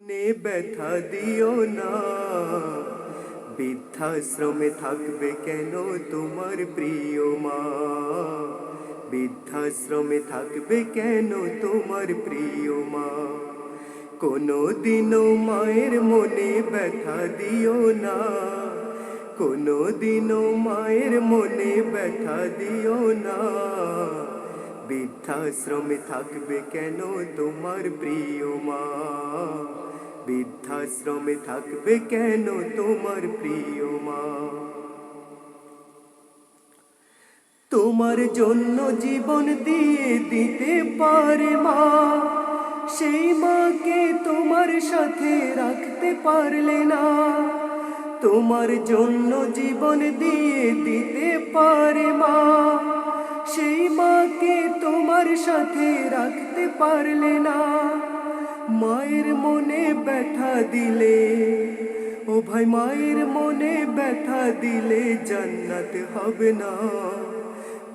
নে ব্যথা দিও না বৃদ্ধাশ্রমে থাকবে কেন তোমার প্রিয় মা বৃদ্ধাশ্রমে থাকবে কেন তোমার প্রিয় মা কোনো দিনও মায়ের মনে ব্যথা দিও না কোনো দিনও মায়ের মনে ব্যথা দিও না বৃদ্ধাশ্রমে থাকবে কেন তোমার প্রিয় মা বৃদ্ধাশ্রমে থাকবে কেন তোমার প্রিয় মা? তোমার জন্য জীবন দিয়ে দিতে পারে মা। সেই মাকে তোমার সাথে রাখতে পারলে না। তোমার জন্য জীবন দিয়ে দিতে পারে মা। সেই মাকে তোমার সাথে রাখতে পারলে না। মায়ের মনে ব্যথা দিলে, ও ভাই মায়ের মনে ব্যথা দিলে জান্নাত হবে না।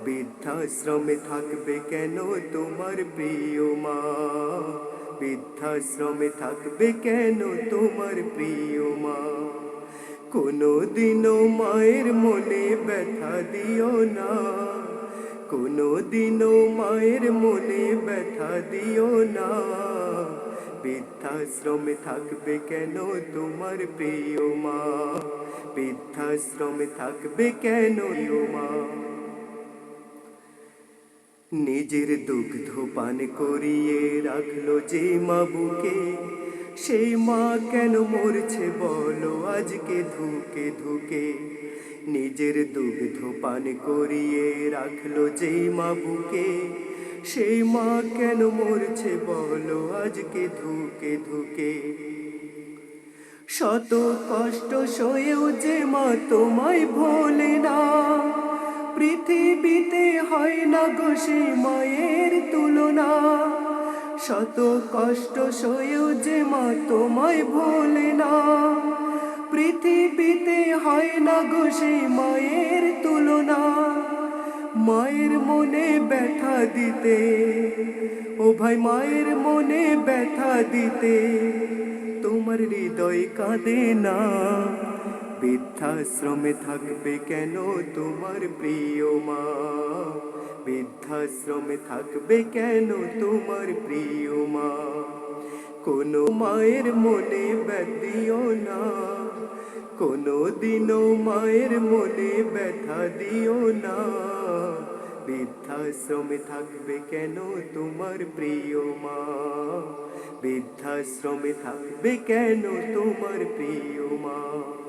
বৃদ্ধাশ্রমে থাকবে কেন তোমার প্রিয় মা? বৃদ্ধাশ্রমে থাকবে কেন তোমার প্রিয় মা? কোনো দিনও মায়ের মনে ব্যথা দিও না। কোনো দিনও মায়ের মনে ব্যথা দিও না। বৃদ্ধাশ্রমে থাকবে কেন তোমার প্রিয় মা? বৃদ্ধাশ্রমে থাকবে কেন মা? নিজের দুগ্ধ পান করিয়ে রাখল যে মা বুকে। সেই মা কেন মরছে বলো আজকে ধুকে ধুকে। নিজের দুগ্ধ পান করিয়ে রাখল যে মা বুকে। সেই মা কেন মরছে বলো আজকে ধুকে ধুকে? শত কষ্ট সয়েও যে মা তোমায় ভোলে না। পৃথিবীতে হয় না গো সে মায়ের তুলনা। শত কষ্ট সয়েও যে মা তোমায় ভোলে না। পৃথিবীতে হয় না গো সে মায়ের তুলনা। মায়ের মনে ব্যথা দিতে, ও ভাই মায়ের মনে ব্যথা দিতে, তোমার হৃদয় কাঁদে না। বৃদ্ধাশ্রমে থাকবে কেন তোমার প্রিয় মা? বৃদ্ধাশ্রমে থাকবে কেন তোমার প্রিয় মা? কোনো মায়ের মনে ব্যথিও না। কোনো দিনও মায়ের মনে ব্যথা দিও না। বৃদ্ধাশ্রমে থাকবে কেন তোমার প্রিয় মা? বৃদ্ধাশ্রমে থাকবে কেন তোমার প্রিয় মা?